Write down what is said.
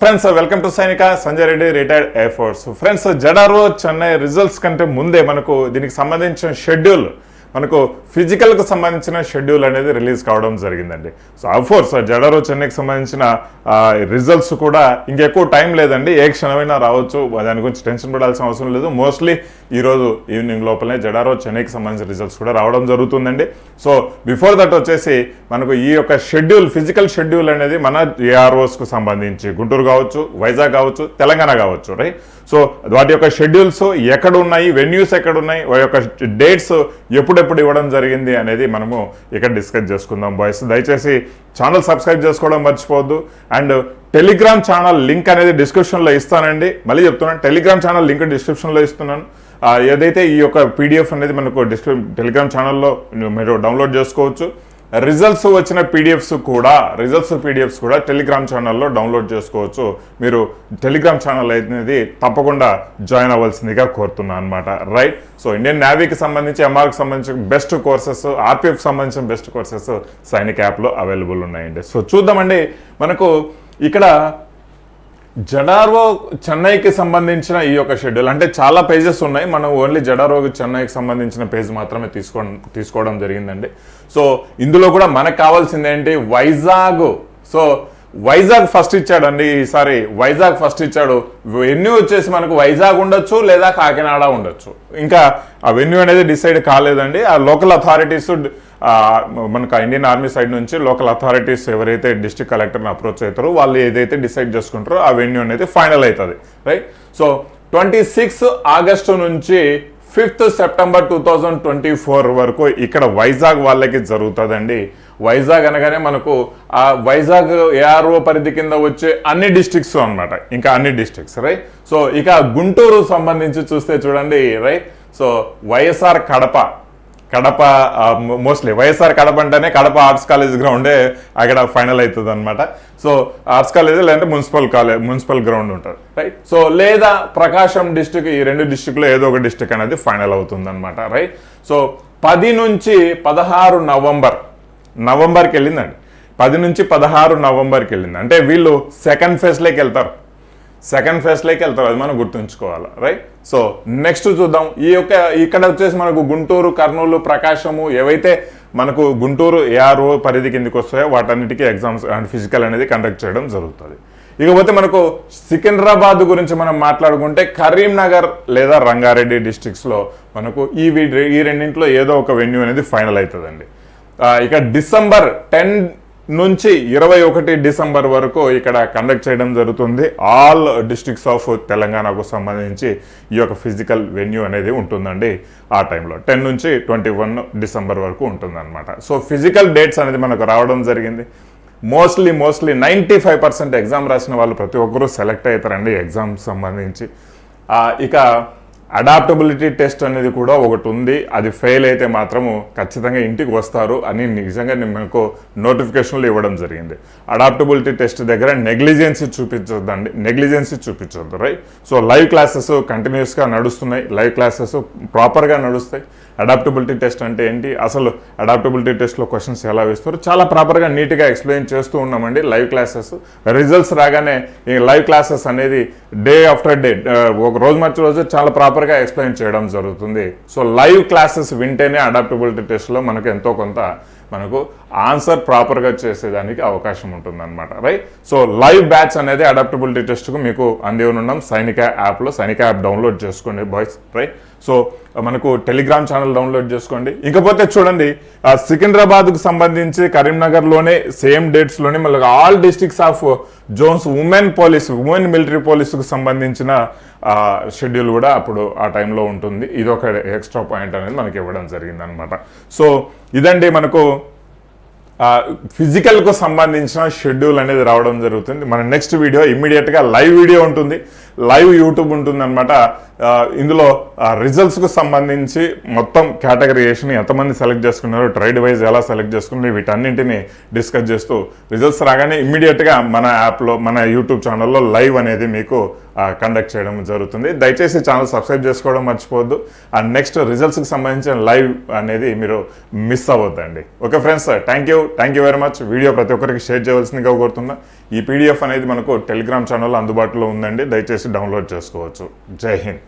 Friends welcome to Sainika Sanjay Reddy retired air force friends జడారో Chennai results కంటే ముందే మనకు దీనికి సంబంధించిన షెడ్యూల్ మనకు ఫిజికల్కు సంబంధించిన షెడ్యూల్ అనేది రిలీజ్ కావడం జరిగిందండి. సో అఫ్కోర్స్ జడారో చెన్నైకి సంబంధించిన రిజల్ట్స్ కూడా ఇంకెక్కువ టైం లేదండి. ఏ క్షణమైనా రావచ్చు. దాని గురించి టెన్షన్ పడాల్సిన అవసరం లేదు. మోస్ట్లీ ఈరోజు ఈవినింగ్ లోపలనే జడారో చెన్నైకి సంబంధించిన రిజల్ట్స్ కూడా రావడం జరుగుతుందండి. సో బిఫోర్ దట్ వచ్చేసి మనకు ఈ యొక్క షెడ్యూల్ ఫిజికల్ షెడ్యూల్ అనేది మన ఏఆర్ఓస్కు సంబంధించి గుంటూరు కావచ్చు వైజాగ్ కావచ్చు తెలంగాణ కావచ్చు రైట్? సో వాటి యొక్క షెడ్యూల్స్ ఎక్కడ ఉన్నాయి? వెన్యూస్ ఎక్కడ ఉన్నాయి? వాటి యొక్క డేట్స్ ఎప్పుడు ఎప్పుడెప్పుడు ఇవ్వడం జరిగింది అనేది మనము ఇక్కడ డిస్కస్ చేసుకుందాం బాయ్స్ దయచేసి ఛానల్ సబ్స్క్రైబ్ చేసుకోవడం మర్చిపోవద్దు. అండ్ టెలిగ్రామ్ ఛానల్ లింక్ అనేది డిస్క్రిప్షన్లో ఇస్తానండి. మళ్ళీ చెప్తున్నాను టెలిగ్రామ్ ఛానల్ లింక్ డిస్క్రిప్షన్లో ఇస్తున్నాను. ఏదైతే ఈ యొక్క పీడిఎఫ్ అనేది మనకు డిస్క్రి టెలిగ్రామ్ ఛానల్లో మీరు డౌన్లోడ్ చేసుకోవచ్చు. రిజల్ట్స్ వచ్చిన పీడిఎఫ్స్ కూడా రిజల్ట్స్ పీడిఎఫ్స్ కూడా టెలిగ్రామ్ ఛానల్లో డౌన్లోడ్ చేసుకోవచ్చు. మీరు టెలిగ్రామ్ ఛానల్ అనేది తప్పకుండా జాయిన్ అవ్వాల్సిందిగా కోరుతున్నాను అనమాట రైట్ సో ఇండియన్ నేవీకి సంబంధించి ఎంఆర్కి సంబంధించిన బెస్ట్ కోర్సెస్ ఆర్పిఎఫ్ సంబంధించిన బెస్ట్ కోర్సెస్ సైనిక్ యాప్లో అవైలబుల్ ఉన్నాయండి. సో చూద్దామండి. మనకు ఇక్కడ జడారో చెన్నైకి సంబంధించిన ఈ యొక్క షెడ్యూల్ అంటే చాలా పేజెస్ ఉన్నాయి. మనం ఓన్లీ జడారో చెన్నైకి సంబంధించిన పేజ్ మాత్రమే తీసుకో తీసుకోవడం జరిగిందండి. సో ఇందులో కూడా మనకు కావాల్సింది ఏంటి? వైజాగ్. సో వైజాగ్ ఫస్ట్ ఇచ్చాడండి ఈసారి. వైజాగ్ ఫస్ట్ ఇచ్చాడు. వెన్యూ వచ్చేసి మనకు వైజాగ్ ఉండొచ్చు లేదా కాకినాడ ఉండొచ్చు. ఇంకా ఆ వెన్యూ అనేది డిసైడ్ కాలేదండి. ఆ లోకల్ అథారిటీస్ మనకు ఇండియన్ ఆర్మీ సైడ్ నుంచి లోకల్ అథారిటీస్ ఎవరైతే డిస్ట్రిక్ట్ కలెక్టర్ని అప్రోచ్ అవుతారో వాళ్ళు ఏదైతే డిసైడ్ చేసుకుంటారో ఆ వెన్యూ అనేది ఫైనల్ అవుతుంది. Right? So twenty six August నుంచి fifth September two thousand twenty four వరకు ఇక్కడ వైజాగ్ వాళ్ళకి జరుగుతుందండి. వైజాగ్ అనగానే మనకు ఆ వైజాగ్ ఏఆర్ఓ పరిధి కింద వచ్చే అన్ని డిస్ట్రిక్ట్స్ అనమాట ఇంకా అన్ని డిస్ట్రిక్ట్స్ రైట్ సో ఇక గుంటూరు సంబంధించి చూస్తే చూడండి right so YSR Kadapa Kadapa mostly YSR Kadapa అంటేనే కడప ఆర్ట్స్ కాలేజ్ గ్రౌండే అక్కడ ఫైనల్ అవుతుంది అనమాట సో ఆర్ట్స్ కాలేజ్ లేదంటే మున్సిపల్ కాలేజ్ మున్సిపల్ గ్రౌండ్ ఉంటుంది రైట్ సో లేదా ప్రకాశం డిస్టిక్ ఈ రెండు డిస్టిక్లో ఏదో ఒక డిస్టిక్ అనేది ఫైనల్ అవుతుంది అనమాట రైట్ సో పది నుంచి పదహారు నవంబర్ నవంబర్కి వెళ్ళిందండి. పది నుంచి పదహారు నవంబర్కి వెళ్ళింది. అంటే వీళ్ళు సెకండ్ ఫేజ్లోకి వెళ్తారు. సెకండ్ ఫేజ్లోకి వెళ్తారు. అది మనం గుర్తుంచుకోవాలి రైట్ సో నెక్స్ట్ చూద్దాం. ఈ యొక్క ఇక్కడ వచ్చేసి మనకు గుంటూరు కర్నూలు ప్రకాశము ఏవైతే మనకు గుంటూరు ఏఆర్ఓ పరిధి కిందకి వస్తాయో వాటన్నిటికీ ఎగ్జామ్స్ అండ్ ఫిజికల్ అనేది కండక్ట్ చేయడం జరుగుతుంది. ఇకపోతే మనకు సికింద్రాబాద్ గురించి మనం మాట్లాడుకుంటే కరీంనగర్ లేదా రంగారెడ్డి డిస్టిక్స్లో మనకు ఈ ఈ రెండింటిలో ఏదో ఒక వెన్యూ అనేది ఫైనల్ అవుతుందండి. ఇక డిసెంబర్ టెన్ నుంచి ఇరవై ఒకటి డిసెంబర్ వరకు ఇక్కడ కండక్ట్ చేయడం జరుగుతుంది. ఆల్ డిస్ట్రిక్ట్స్ ఆఫ్ తెలంగాణకు సంబంధించి ఈ యొక్క ఫిజికల్ వెన్యూ అనేది ఉంటుందండి ఆ టైంలో టెన్ నుంచి ట్వంటీ వన్ డిసెంబర్ వరకు ఉంటుందన్నమాట. సో ఫిజికల్ డేట్స్ అనేది మనకు రావడం జరిగింది. Mostly mostly ninety five percent exam రాసిన వాళ్ళు ప్రతి ఒక్కరూ సెలెక్ట్ అవుతారండి ఎగ్జామ్ సంబంధించి. ఇక అడాప్టబిలిటీ టెస్ట్ అనేది కూడా ఒకటి ఉంది. అది ఫెయిల్ అయితే మాత్రము ఖచ్చితంగా ఇంటికి వస్తారు అని నిజంగా మనకు నోటిఫికేషన్లు ఇవ్వడం జరిగింది. అడాప్టబిలిటీ టెస్ట్ దగ్గర నెగ్లిజెన్సీ చూపించొద్దండి. నెగ్లిజెన్సీ చూపించొద్దు రైట్ సో లైవ్ క్లాసెస్ కంటిన్యూస్గా నడుస్తున్నాయి. లైవ్ క్లాసెస్ ప్రాపర్గా నడుస్తాయి. అడాప్టబిలిటీ టెస్ట్ అంటే ఏంటి? అసలు అడాప్టబిలిటీ టెస్ట్లో క్వశ్చన్స్ ఎలా వేస్తారు? చాలా ప్రాపర్గా నీట్గా ఎక్స్ప్లెయిన్ చేస్తూ ఉన్నామండి లైవ్ క్లాసెస్ రిజల్ట్స్ రాగానే ఈ లైవ్ క్లాసెస్ అనేది డే ఆఫ్టర్ డే ఒక రోజు మధ్య రోజు చాలా ప్రాపర్ ప్రాపర్గా ఎక్స్ప్లెయిన్ చేయడం జరుగుతుంది. సో లైవ్ క్లాసెస్ వింటేనే అడాప్టబిలిటీ టెస్ట్లో మనకు ఎంతో కొంత మనకు ఆన్సర్ ప్రాపర్గా చేసేదానికి అవకాశం ఉంటుందన్నమాట రైట్? సో లైవ్ బ్యాచ్ అనేది అడాప్టబిలిటీ టెస్ట్కు మీకు అందివనున్నాం సైనిక యాప్లో సైనిక యాప్ డౌన్లోడ్ చేసుకోండి బాయ్స్ రైట్? సో మనకు టెలిగ్రామ్ ఛానల్ డౌన్లోడ్ చేసుకోండి. ఇకపోతే చూడండి సికింద్రాబాద్కు సంబంధించి కరీంనగర్లోనే సేమ్ డేట్స్లోనే మళ్ళీ all districts of zones women police women military పోలీసుకు సంబంధించిన షెడ్యూల్ కూడా అప్పుడు ఆ టైంలో ఉంటుంది. ఇది ఒక ఎక్స్ట్రా పాయింట్ అనేది మనకి ఇవ్వడం జరిగింది అనమాట సో ఇదండి మనకు ఫిజికల్కు సంబంధించిన షెడ్యూల్ అనేది రావడం జరుగుతుంది. మన నెక్స్ట్ వీడియో ఇమ్మీడియట్గా లైవ్ వీడియో ఉంటుంది. లైవ్ యూట్యూబ్ ఉంటుందన్నమాట. ఆ, ఇందులో రిజల్ట్స్కు సంబంధించి మొత్తం కేటగరీయేషన్ ఎంతమంది సెలెక్ట్ చేసుకున్నారు ట్రైడ్ వైజ్ ఎలా సెలెక్ట్ చేసుకున్నారు వీటన్నింటిని డిస్కస్ చేస్తూ రిజల్ట్స్ రాగానే ఇమ్మీడియట్గా మన యాప్లో మన యూట్యూబ్ ఛానల్లో లైవ్ అనేది మీకు కండక్ట్ చేయడం జరుగుతుంది. దయచేసి ఛానల్ సబ్స్క్రైబ్ చేసుకోవడం మర్చిపోవద్దు. అండ్ నెక్స్ట్ రిజల్ట్స్కి సంబంధించిన లైవ్ అనేది మీరు miss అవ్వద్దండి. Okay friends thank you thank you very much video ప్రతి ఒక్కరికి షేర్ చేయవలసిందిగా కోరుతున్నా. ఈ పీడిఎఫ్ అనేది మనకు టెలిగ్రామ్ ఛానల్లో అందుబాటులో ఉందండి. దయచేసి డౌన్లోడ్ చేసుకోవచ్చు. జై హింద్.